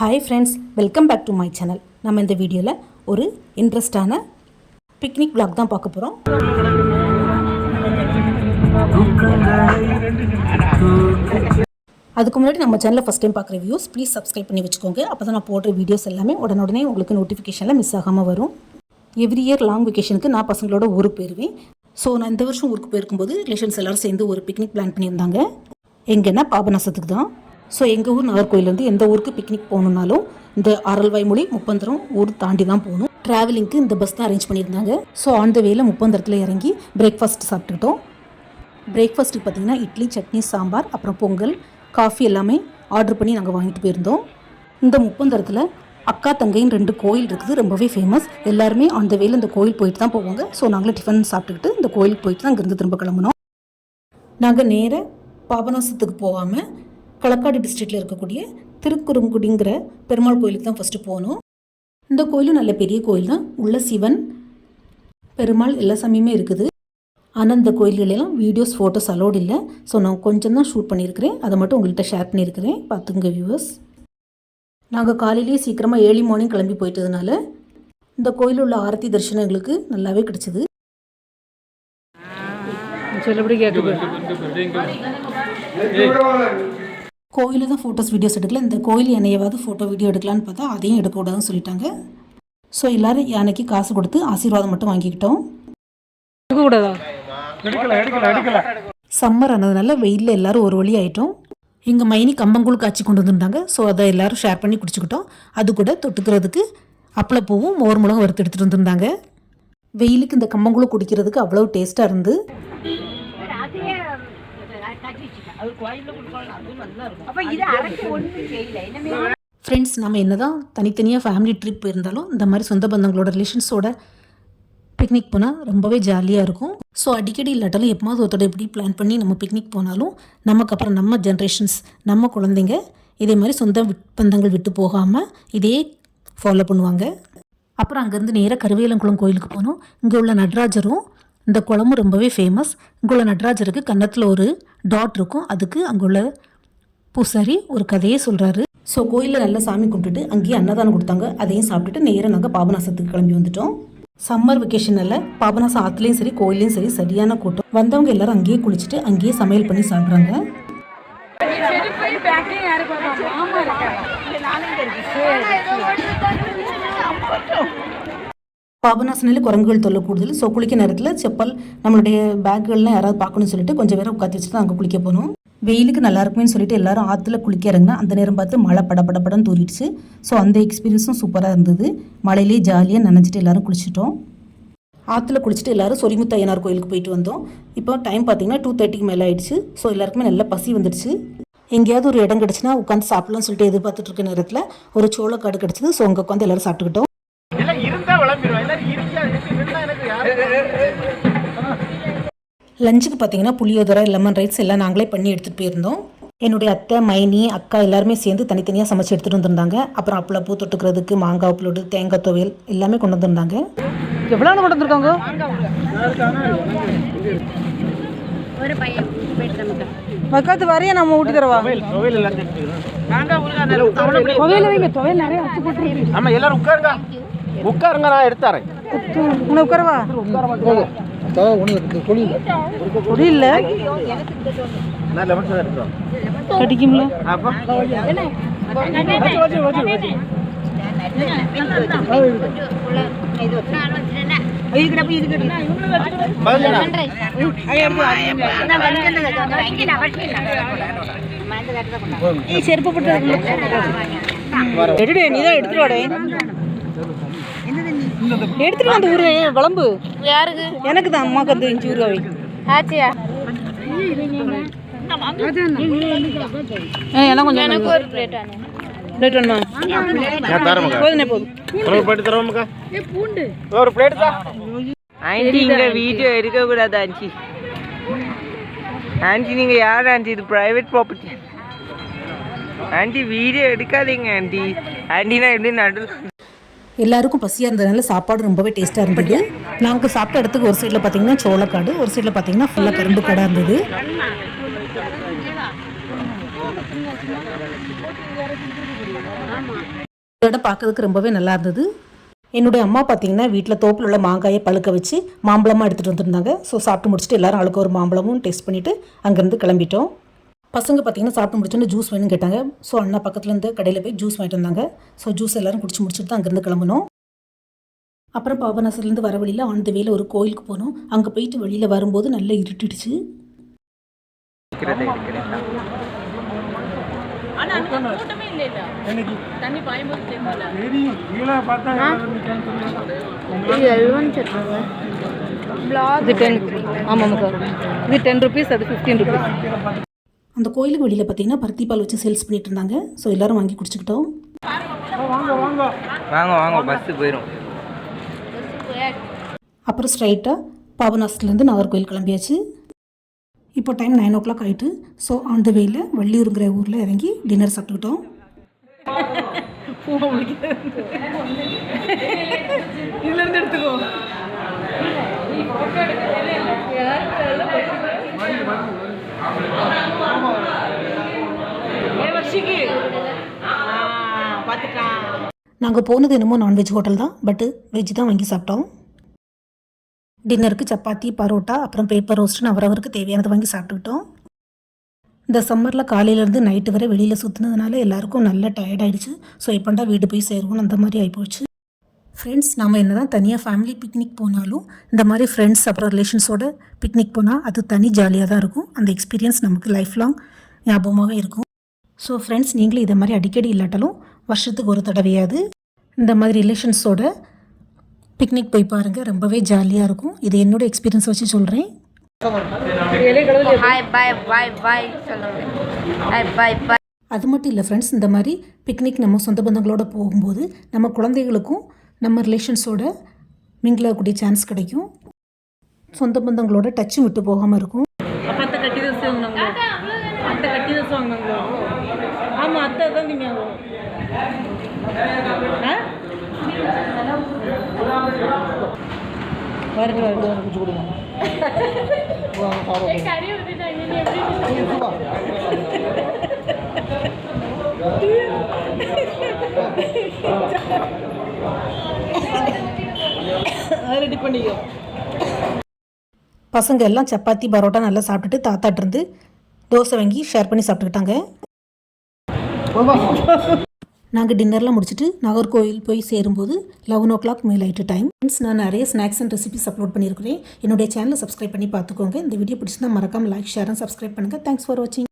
Hi friends welcome back to my channel நம்ம இந்த வீடியோவில் ஒரு இன்ட்ரெஸ்டான பிக்னிக் vlog தான் பார்க்க போகிறோம் அதுக்கு முன்னாடி நம்ம சேனலில் ஃபஸ்ட் டைம் பார்க்குற வியூஸ் ப்ளீஸ் சப்ஸ்கிரைப் பண்ணி வச்சுக்கோங்க. அப்போ தான் நான் போடுற வீடியோஸ் எல்லாமே உடனுடனே உங்களுக்கு நோட்டிஃபிகேஷனில் மிஸ் ஆகாமல் வரும். எவ்ரி இயர் லாங் வெக்கேஷனுக்கு நான் பசங்களோட ஊருக்கு போயிடுவேன் ஸோ நான் இந்த வருஷம் ஊருக்கு போயிருக்கும்போது ரிலேஷன்ஸ் எல்லாரும் சேர்ந்து ஒரு பிக்னிக் பிளான் பண்ணியிருந்தாங்க. எங்கன்னா பாபநாசத்துக்கு தான். ஸோ எங்கள் ஊர் நாகர்கோயிலேருந்து எந்த ஊருக்கு பிக்னிக் போகணுன்னாலும் இந்த ஆரல்வாய்மொழி முப்பந்தரம் ஊர் தாண்டி தான் போகணும். ட்ராவலிங்க்கு இந்த பஸ் தான் அரேஞ்ச் பண்ணியிருந்தாங்க. ஸோ ஆன் த வேல முப்பந்தரத்தில் இறங்கி பிரேக்ஃபாஸ்ட் சாப்பிட்டுக்கிட்டோம். பிரேக்ஃபாஸ்ட்டுக்கு பார்த்தீங்கன்னா இட்லி சட்னி சாம்பார் அப்புறம் பொங்கல் காஃபி எல்லாமே ஆர்டர் பண்ணி நாங்கள் வாங்கிட்டு போயிருந்தோம். இந்த முப்பந்தரத்தில் அக்கா தங்கைன்னு ரெண்டு கோயில் இருக்குது ரொம்பவே ஃபேமஸ் எல்லாருமே அந்த வேல இந்த கோயில் போயிட்டு தான் போவாங்க. ஸோ நாங்களும் டிஃபன் சாப்பிட்டுக்கிட்டு இந்த கோயிலுக்கு போயிட்டு தான் இங்கேருந்து திரும்ப கிளம்புனோம். நாங்கள் நேராக பாபநாசத்துக்கு போகாமல் களக்காடு டிஸ்ட்ரிக்டில் இருக்கக்கூடிய திருக்குறுங்குடிங்கிற பெருமாள் கோயிலுக்கு தான் ஃபஸ்ட்டு போனோம். இந்த கோயிலும் நல்ல பெரிய கோயில் தான். உள்ள சிவன் பெருமாள் எல்லா சாமியுமே இருக்குது. ஆனால் இந்த கோயில்களெல்லாம் வீடியோஸ் ஃபோட்டோஸ் அலோட் இல்லை. ஸோ நான் கொஞ்சம் தான் ஷூட் பண்ணியிருக்கிறேன். அதை மட்டும் உங்கள்கிட்ட ஷேர் பண்ணியிருக்கிறேன். பார்த்துங்க வியூவர்ஸ் நாங்கள் காலையிலேயே சீக்கிரமாக ஏர்லி மார்னிங் கிளம்பி போயிட்டதுனால இந்த கோயிலில் உள்ள ஆரத்தி தரிசனம் எங்களுக்கு நல்லாவே கிடச்சிது. சொல்லபடி கேட்குது கோயிலில் தான் ஃபோட்டோஸ் வீடியோஸ் எடுக்கல. இந்த கோயில் என்னையாவது ஃபோட்டோ வீடியோ எடுக்கலான்னு பார்த்தா அதையும் எடுக்கக்கூடாதுன்னு சொல்லிட்டாங்க. ஸோ எல்லோரும் யானைக்கு காசு கொடுத்து ஆசீர்வாதம் மட்டும் வாங்கிக்கிட்டோம். சம்மர் ஆனதுனால வெயிலில் எல்லாரும் ஒரு வழி ஆயிட்டோம். எங்கள் மைனி கம்பங்கூழ் காய்ச்சி கொண்டு வந்திருந்தாங்க. ஸோ அதை எல்லாரும் ஷேர் பண்ணி குடிச்சுக்கிட்டோம். அது கூட தொட்டுக்கிறதுக்கு அப்பளப்பூவும் மோர் மிளகும் வறுத்து எடுத்துகிட்டு வந்திருந்தாங்க. வெயிலுக்கு இந்த கம்பங்கூழ் குடிக்கிறதுக்கு அவ்வளோ டேஸ்ட்டாக இருந்து ஃப்ரெண்ட்ஸ் நம்ம என்னதான் தனித்தனியாக ஃபேமிலி ட்ரிப் இருந்தாலும் இந்த மாதிரி சொந்த பந்தங்களோட ரிலேஷன்ஸோட பிக்னிக் போனால் ரொம்பவே ஜாலியாக இருக்கும். ஸோ அடிக்கடி இல்லாட்டாலும் எப்போது ஒருத்தோட எப்படி பிளான் பண்ணி நம்ம பிக்னிக் போனாலும் நமக்கு அப்புறம் நம்ம ஜென்ரேஷன்ஸ் நம்ம குழந்தைங்க இதே மாதிரி சொந்த பந்தங்கள் விட்டு போகாமல் இதே ஃபாலோ பண்ணுவாங்க. அப்புறம் அங்கேருந்து நேராக கருவேலங்குளம் கோயிலுக்கு போனோம். இங்கே உள்ள நடராஜரும் இந்த குளமும் ரொம்பவே ஃபேமஸ் இங்கே உள்ள நடராஜருக்கு கன்னத்தில் ஒரு டாட் இருக்கும். அதுக்கு அங்கே உள்ள பூசாரி ஒரு கதையே சொல்கிறாரு ஸோ கோயிலில் நல்லா சாமி கும்பிட்டுட்டு அங்கேயே அன்னதானம் கொடுத்தாங்க. அதையும் சாப்பிட்டுட்டு நேராக நாங்கள் பாபநாசத்துக்கு கிளம்பி வந்துட்டோம். சம்மர் வெக்கேஷனில் பாபநாசம் ஆற்றுலேயும் சரி கோயிலையும் சரி சரியான கூட்டம். வந்தவங்க எல்லாரும் அங்கேயே குளிச்சுட்டு அங்கேயே சமையல் பண்ணி சாப்பிட்றாங்க. பாபநாசனில் குரங்குகள் தொல்லை கூடுதல். ஸோ குளிக்க நேரத்தில் செப்பல் நம்மளுடைய பேக்குகள்லாம் யாராவது பார்க்கணும்னு சொல்லிட்டு கொஞ்சம் பேரை உட்காந்து வச்சுட்டு தான் அங்கே குளிக்க போனோம். வெயிலுக்கு நல்லா இருக்குமேன்னு சொல்லிட்டு எல்லாரும் ஆற்றுல குளிக்க இறங்கினா அந்த நேரம் பார்த்து மழை பட பட தூரிடுச்சு ஸோ அந்த எக்ஸ்பீரியன்ஸும் சூப்பராக இருந்தது. மழையிலேயே ஜாலியாக நனைஞ்சிட்டு எல்லாரும் குளிச்சிட்டோம். ஆற்றுல குளிச்சுட்டு எல்லாரும் சொரிமுத்து ஐயனார் கோயிலுக்கு போயிட்டு வந்தோம். இப்போ டைம் பார்த்தீங்கன்னா டூ தேர்ட்டிக்கு மேலே ஆயிடுச்சு. ஸோ எல்லாருக்குமே நல்ல பசி வந்துடுச்சு. எங்கேயாவது ஒரு இடம் கிடச்சுன்னா உட்காந்து சாப்பிடலாம்னு சொல்லிட்டு எதிர்பார்த்துட்டு இருக்க நேரத்தில் ஒரு சோளக்காடு கிடச்சிது. ஸோ அங்கே உட்காந்து எல்லாரும் சாப்பிட்டுக்கிட்டோம். லஞ்சுக்கு பார்த்தீங்கன்னா புளியோதரை லெமன் ரைஸ் எல்லாம் நாங்களே பண்ணி எடுத்துகிட்டு போயிருந்தோம். என்னுடைய அத்தை மைனி அக்கா எல்லாருமே சேர்ந்து தனித்தனியாக சமைச்சு எடுத்துகிட்டு வந்திருந்தாங்க. அப்புறம் அப்பளப்பூ தொட்டுக்கிறதுக்கு மாங்காய் புளோடு தேங்காய் துவையல் எல்லாமே கொண்டு வந்திருந்தாங்க. எவ்வளோ கொண்டு வந்திருக்காங்க? பக்கத்து வரைய நம்ம ஊட்டி தரவா? துவையில வைங்க துவையல் நிறைய வச்சு போட்டு ஆமா எல்லாரும் உட்காருங்க. உட்காருங்க. நான் எடுத்தாரேன் உன்னை உட்காரவா கொடி இல்ல நான் லெமன் சாதம் எடுத்துறோம் கடிக்கும்ல? செருப்பு போட்டு எடுத்துட்டு வாடே. எடுத்துட்டு வந்து ஊரு குழம்பு யாருக்கு? எனக்கு தான் அம்மாக்கு அந்த இஞ்சி ஊறுகாவை ஆச்சியா? ஆ எல்லாம் கொஞ்சம் எனக்கு ஒரு பிளேட் அனு பிளேட் வேணுமா? நான் தரமுக்கா போதுனே போதும் ஒரு பிளேட் தரமுக்கா ஒரு பிளேட் தான் ஆண்டி இங்க வீடியோ எடுக்க கூடாது ஆண்டி. ஆண்டி நீங்க யார் ஆண்டி? இது பிரைவேட் ப்ராப்பர்ட்டி ஆண்டி வீடியோ எடுக்காதீங்க ஆண்டி. ஆண்டி நான் எப்படி நடு எல்லாருக்கும் பசியாக இருந்ததுனால சாப்பாடு ரொம்பவே டேஸ்ட்டாக இருந்தது. நாங்கள் சாப்பிட்ட இடத்துக்கு ஒரு சைடில் பார்த்தீங்கன்னா சோளக்காடு ஒரு சைடில் பார்த்தீங்கன்னா ஃபுல்லாக கரும்பு கடை இருந்தது. இந்த இடம் பார்க்கறதுக்கு ரொம்பவே நல்லா இருந்தது. என்னுடைய அம்மா பார்த்தீங்கன்னா வீட்டில் தோப்பில் உள்ள மாங்காயை பழுக்க வச்சு மாம்பழமாக எடுத்துகிட்டு வந்துருந்தாங்க. ஸோ சாப்பிட்டு முடிச்சுட்டு எல்லாரும் ஆளுக்கு ஒரு மாம்பழமும் டேஸ்ட் பண்ணிவிட்டு அங்கேருந்து கிளம்பிட்டோம். பசங்க பார்த்தீங்கன்னா சாப்பிட்டு முடிச்சோன்னு ஜூஸ் வேணும்னு கேட்டாங்க. ஸோ அண்ணா பக்கத்தில் இருந்து கடையில் போய் ஜூஸ் வாங்கிட்டு வந்தாங்க. ஸோ ஜூஸ் எல்லாரும் குடிச்சு முடிச்சுட்டு தான் அங்கேருந்து கிளம்பணும் அப்புறம் பாபநாசத்துலேருந்து வர வழியில் ஆன் த வேல ஒரு கோயிலுக்கு போனோம். அங்கே போயிட்டு வெளியில் வரும்போது நல்லா இருட்டிடுச்சு. இது. டென் ஆமாம் சார் இது டென் ருபீஸ் அது ஃபிஃப்டீன் ருபீஸ் அந்த கோயிலுக்கு வெளியில் பார்த்தீங்கன்னா பருத்தி பால் வச்சு சேல்ஸ் பண்ணிட்டு இருந்தாங்க. ஸோ எல்லாரும் வாங்கி குடிச்சுக்கிட்டோம். வாங்க வாங்க வாங்க வாங்க பஸ்ஸு போயிடும் அப்புறம் ஸ்ட்ரைட்டாக பாபநாசத்துலேருந்து நாகர்கோயில் கிளம்பியாச்சு. இப்போ டைம் நைன் ஓ கிளாக் ஆகிட்டு ஸோ ஆன் த வேயில் வள்ளியூருங்கிற ஊரில் இறங்கி டின்னர் சாப்பிட்டுக்கிட்டோம். இதுலேருந்து எடுத்துக்கோ. பார்த்துட்டான் நாங்கள் போனது என்னமோ நான்வெஜ் ஹோட்டல் தான் பட்டு வெஜ் தான் வாங்கி சாப்பிட்டோம். டின்னருக்கு சப்பாத்தி பரோட்டா அப்புறம் பேப்பர் ரோஸ்ட்னு அவரவருக்கு தேவையானதை வாங்கி சாப்பிட்டுக்கிட்டோம். இந்த சம்மரில் காலையிலேருந்து நைட்டு வரை வெளியில் சுற்றுனதுனால எல்லாருக்கும் நல்லா டயர்ட் ஆயிடுச்சு. ஸோ எப்பண்டா வீடு போய் சேருவோம் அந்த மாதிரி ஆகிப்போச்சு ஃப்ரெண்ட்ஸ் நம்ம என்ன தான் தனியாக ஃபேமிலி பிக்னிக் போனாலும் இந்த மாதிரி ஃப்ரெண்ட்ஸ் அப்புறம் ரிலேஷன்ஸோட பிக்னிக் போனால் அது தனி ஜாலியாக தான் இருக்கும். அந்த எக்ஸ்பீரியன்ஸ் நமக்கு லைஃப் லாங் ஞாபகமாகவே இருக்கும். ஸோ ஃப்ரெண்ட்ஸ் நீங்களும் இதை மாதிரி அடிக்கடி இல்லாட்டாலும் வருஷத்துக்கு ஒரு தடவையாவது இந்த மாதிரி ரிலேஷன்ஸோட பிக்னிக் போய் பாருங்கள் ரொம்பவே ஜாலியாக இருக்கும். இது என்னோட எக்ஸ்பீரியன்ஸ் வச்சு சொல்கிறேன் அது மட்டும் இல்லை ஃப்ரெண்ட்ஸ் இந்த மாதிரி பிக்னிக் நம்ம சொந்த பந்தங்களோட போகும்போது நம்ம குழந்தைகளுக்கும் நம்ம ரிலேஷன்ஸோட மிங்கிளாகக்கூடிய சான்ஸ் கிடைக்கும். சொந்த பந்தங்களோட டச்சும் விட்டு போகாமல் இருக்கும். அப்போ அத்தை கட்டி வாங்கினாங்க அத்தை கட்டி வாங்கினாங்க ஆமாம் அத்தை தான் நீங்கள் ஆ? வருது வருது பண்ணிக்கோ. பசங்க எல்லாம் சப்பாத்தி பரோட்டா நல்லா சாப்பிட்டுட்டு தாத்தாட்டு இருந்து தோசை வாங்கி ஷேர் பண்ணி சாப்பிட்டுக்கிட்டாங்க. நாங்கள் டின்னர்லாம் முடிச்சுட்டு நாகர்கோவில் போய் சேரும்போது லெவன் ஓ கிளாக் மேல் ஆயிட்டு டைம் ஃப்ரெண்ட்ஸ் நான் நிறைய ஸ்நாக்ஸ் அண்ட் ரெசிபிஸ் அப்லோட் பண்ணியிருக்கிறேன். என்னுடைய சேனலை சப்ஸ்கிரைப் பண்ணி பார்த்துக்கோங்க. இந்த வீடியோ பிடிச்சிருந்தா மறக்காம லைக் ஷேர் அண்ட் சப்ஸ்கிரைப் பண்ணுங்கள் தேங்க்ஸ் ஃபார் வாட்சிங்